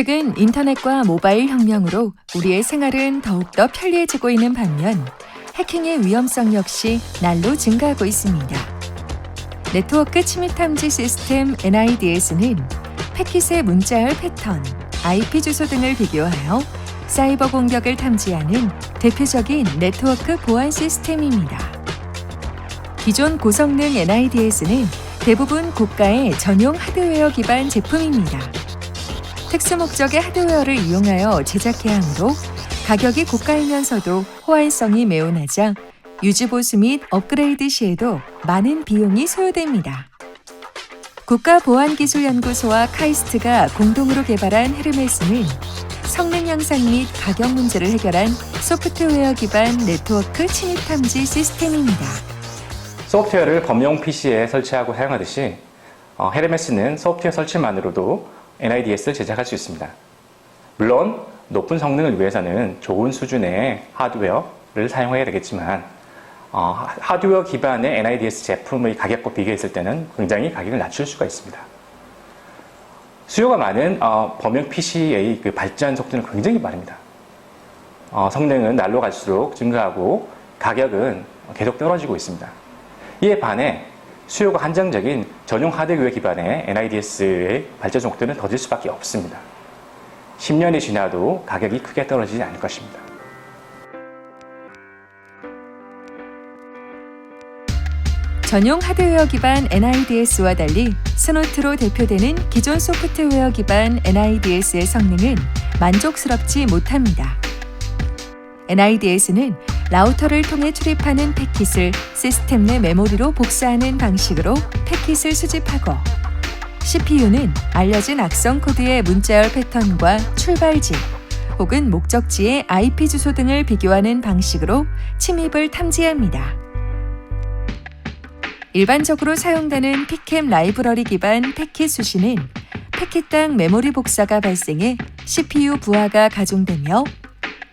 최근 인터넷과 모바일 혁명으로 우리의 생활은 더욱더 편리해지고 있는 반면 해킹의 위험성 역시 날로 증가하고 있습니다. 네트워크 침입 탐지 시스템 NIDS는 패킷의 문자열 패턴, IP 주소 등을 비교하여 사이버 공격을 탐지하는 대표적인 네트워크 보안 시스템입니다. 기존 고성능 NIDS는 대부분 고가의 전용 하드웨어 기반 제품입니다. 특수 목적의 하드웨어를 이용하여 제작해야 하므로 가격이 고가이면서도 호환성이 매우 낮아 유지 보수 및 업그레이드 시에도 많은 비용이 소요됩니다. 국가보안기술연구소와 카이스트가 공동으로 개발한 헤르메스는 성능 향상 및 가격 문제를 해결한 소프트웨어 기반 네트워크 침입 탐지 시스템입니다. 소프트웨어를 범용 PC에 설치하고 사용하듯이 어, 헤르메스는 소프트웨어 설치만으로도 NIDS를 제작할 수 있습니다. 물론 높은 성능을 위해서는 좋은 수준의 하드웨어를 사용해야 되겠지만 어, 하드웨어 기반의 NIDS 제품의 가격과 비교했을 때는 굉장히 가격을 낮출 수가 있습니다. 수요가 많은 어, 범용 PC의 그 발전 속도는 굉장히 빠릅니다. 어, 성능은 날로 갈수록 증가하고 가격은 계속 떨어지고 있습니다. 이에 반해 수요가 한정적인 전용 하드웨어 기반의 NIDS의 발전 속도는 더딜 수밖에 없습니다. 10년이 지나도 가격이 크게 떨어지지 않을 것입니다. 전용 하드웨어 기반 NIDS와 달리 스노트로 대표되는 기존 소프트웨어 기반 NIDS의 성능은 만족스럽지 못합니다. NIDS는 라우터를 통해 출입하는 패킷을 시스템 내 메모리로 복사하는 방식으로 패킷을 수집하고 CPU는 알려진 악성 코드의 문자열 패턴과 출발지 혹은 목적지의 IP 주소 등을 비교하는 방식으로 침입을 탐지합니다. 일반적으로 사용되는 피캠 라이브러리 기반 패킷 수신은 패킷당 메모리 복사가 발생해 CPU 부하가 가중되며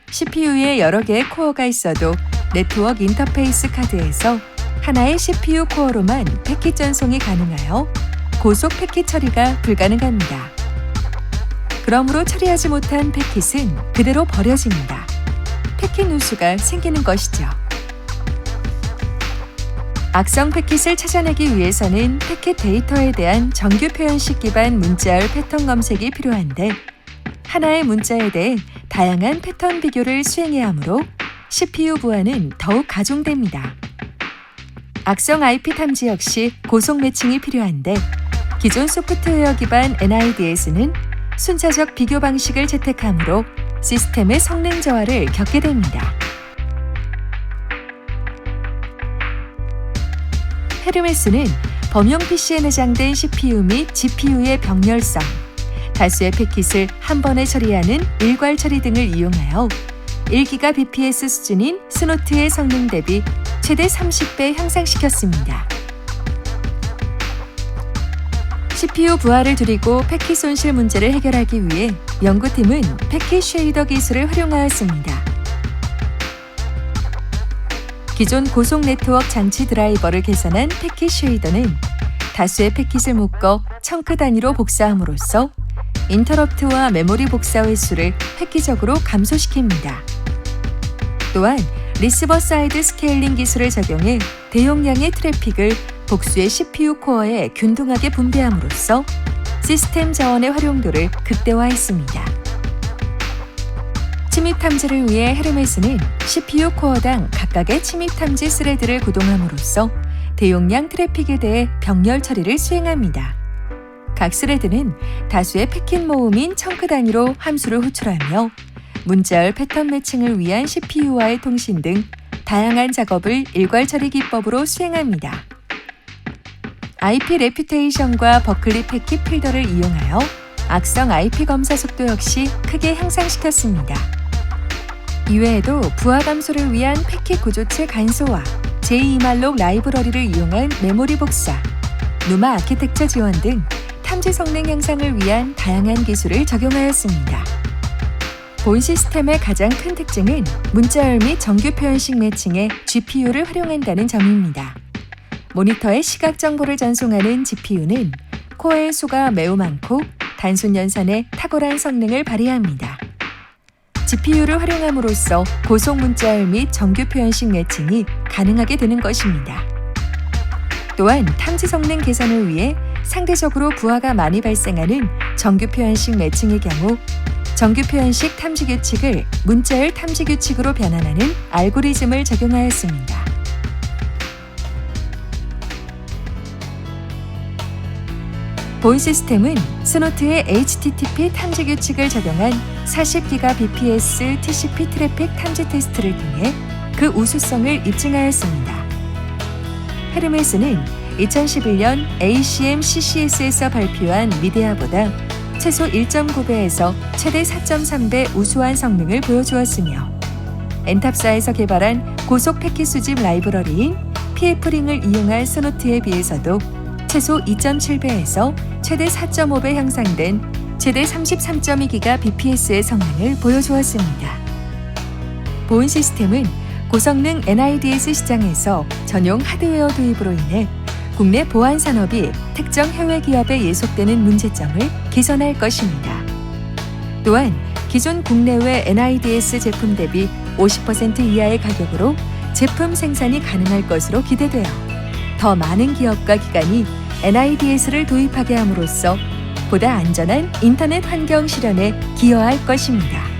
CPU에 여러 개의 코어가 있어도 네트워크 인터페이스 카드에서 하나의 CPU 코어로만 패킷 전송이 가능하여 고속 패킷 처리가 불가능합니다. 그러므로 처리하지 못한 패킷은 그대로 버려집니다. 패킷 누수가 생기는 것이죠. 악성 패킷을 찾아내기 위해서는 패킷 데이터에 대한 정규 표현식 기반 문자열 패턴 검색이 필요한데 하나의 문자에 대해 다양한 패턴 비교를 수행해야 하므로 CPU 부하는 더욱 가중됩니다. 악성 IP 탐지 역시 고속 매칭이 필요한데 기존 소프트웨어 기반 NIDS는 순차적 비교 방식을 채택하므로 시스템의 성능 저하를 겪게 됩니다. 헤르메스는 범용 PC에 내장된 CPU 및 GPU의 병렬성, 다수의 패킷을 한 번에 처리하는 일괄 처리 등을 이용하여 1기가 bps 수준인 스노트의 성능 대비 최대 30배 향상시켰습니다. CPU 부하를 줄이고 패킷 손실 문제를 해결하기 위해 연구팀은 패킷 쉐이더 기술을 활용하였습니다. 기존 고속 네트워크 장치 드라이버를 개선한 패킷 쉐이더는 다수의 패킷을 묶어 청크 단위로 복사함으로써 인터럽트와 메모리 복사 횟수를 획기적으로 감소시킵니다. 또한 리스버 사이드 스케일링 기술을 적용해 대용량의 트래픽을 복수의 CPU 코어에 균등하게 분배함으로써 시스템 자원의 활용도를 극대화했습니다. 침입 탐지를 위해 헤르메스는 CPU 코어당 각각의 침입 탐지 스레드를 구동함으로써 대용량 트래픽에 대해 병렬 처리를 수행합니다. 각 스레드는 다수의 패킷 모음인 청크 단위로 함수를 호출하며 문자열 패턴 매칭을 위한 CPU와의 통신 등 다양한 작업을 일괄 처리 기법으로 수행합니다. IP 레퓨테이션과 버클리 패킷 필더를 이용하여 악성 IP 검사 속도 역시 크게 향상시켰습니다. 이외에도 부하 감소를 위한 패킷 구조체 간소화, 제2말록 라이브러리를 이용한 메모리 복사, 누마 아키텍처 지원 등 탐지 성능 향상을 위한 다양한 기술을 적용하였습니다. 본 시스템의 가장 큰 특징은 문자열 및 정규 표현식 매칭에 GPU를 활용한다는 점입니다. 모니터에 시각 정보를 전송하는 GPU는 코어의 수가 매우 많고 단순 연산의 탁월한 성능을 발휘합니다. GPU를 활용함으로써 고속 문자열 및 정규 표현식 매칭이 가능하게 되는 것입니다. 또한 탐지 성능 개선을 위해 상대적으로 부하가 많이 발생하는 정규 표현식 매칭의 경우 정규 표현식 탐지 규칙을 문자열 탐지 규칙으로 변환하는 알고리즘을 적용하였습니다. 본 시스템은 스노트의 HTTP 탐지 규칙을 적용한 40GBps TCP 트래픽 탐지 테스트를 통해 그 우수성을 입증하였습니다. 헤르메스는 2011년 ACM CCS에서 발표한 미디아보다 최소 1.9배에서 최대 4.3배 우수한 성능을 보여주었으며 엔탑사에서 개발한 고속 패킷 수집 라이브러리인 PF링을 이용한 스노트에 비해서도 최소 2.7배에서 최대 4.5배 향상된 최대 33.2기가 BPS의 성능을 보여주었습니다. 보온 시스템은 고성능 NIDS 시장에서 전용 하드웨어 도입으로 인해 국내 보안 산업이 특정 해외 기업에 예속되는 문제점을 개선할 것입니다. 또한 기존 국내외 NIDS 제품 대비 50% 이하의 가격으로 제품 생산이 가능할 것으로 기대되어 더 많은 기업과 기관이 NIDS를 도입하게 함으로써 보다 안전한 인터넷 환경 실현에 기여할 것입니다.